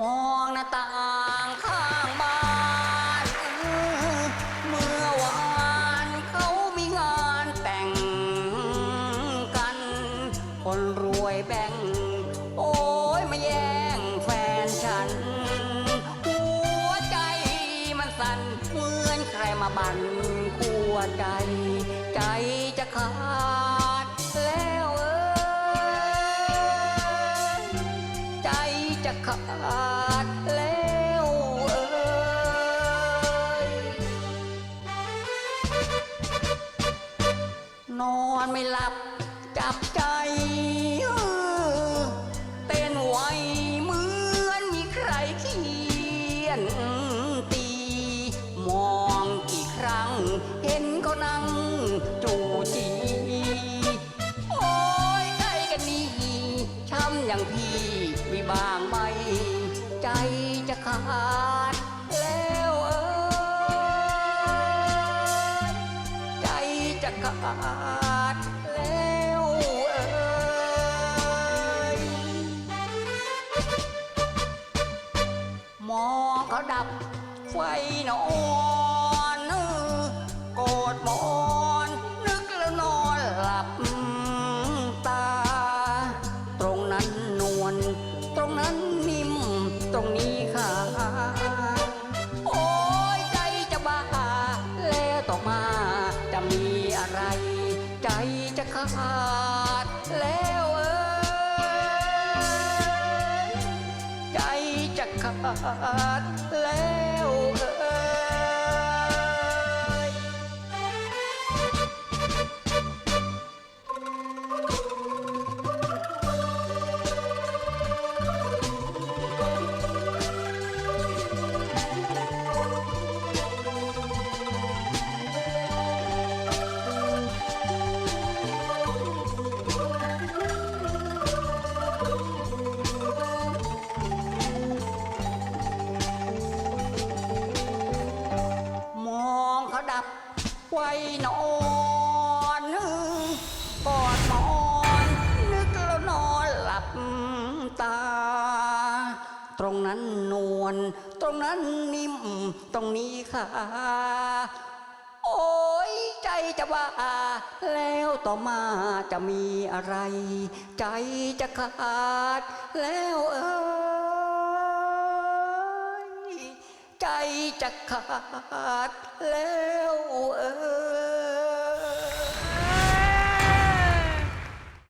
มองหน้าต่างข้างบ้านเมื่อวานเขามีงานแต่งกัน คนรวยแบ่ง โอ้ยมาแย่งแฟนฉัน หัวใจมันสั่นเหมือนใครมาบั่นหัวใจ ใจจะขาด นอนไม่หลับจับใจ เต้นไวเหมือนมีใครเขียนตี มองกี่ครั้ง เห็นเขานั่งจูจี โอ้ยใกล้กันนี่ช้ำอย่างพี่มีบางไหม ใจจะขาด ขาดแล้วเอ่ยมองเขาดับไฟนอ ใจจะขาดแล้วเอ้ยใจจะขาดแล้วเอ้ย ไฟนอนกอดหมอนนึกแล้วนอนหลับตา ตรงนั้นนวลตรงนั้นนิ่มตรงนี้ค่ะ โอ้ยใจจะบ้าแล้วต่อมาจะมีอะไร ใจจะขาดแล้วเอ้ยใจจะขาดแล้ว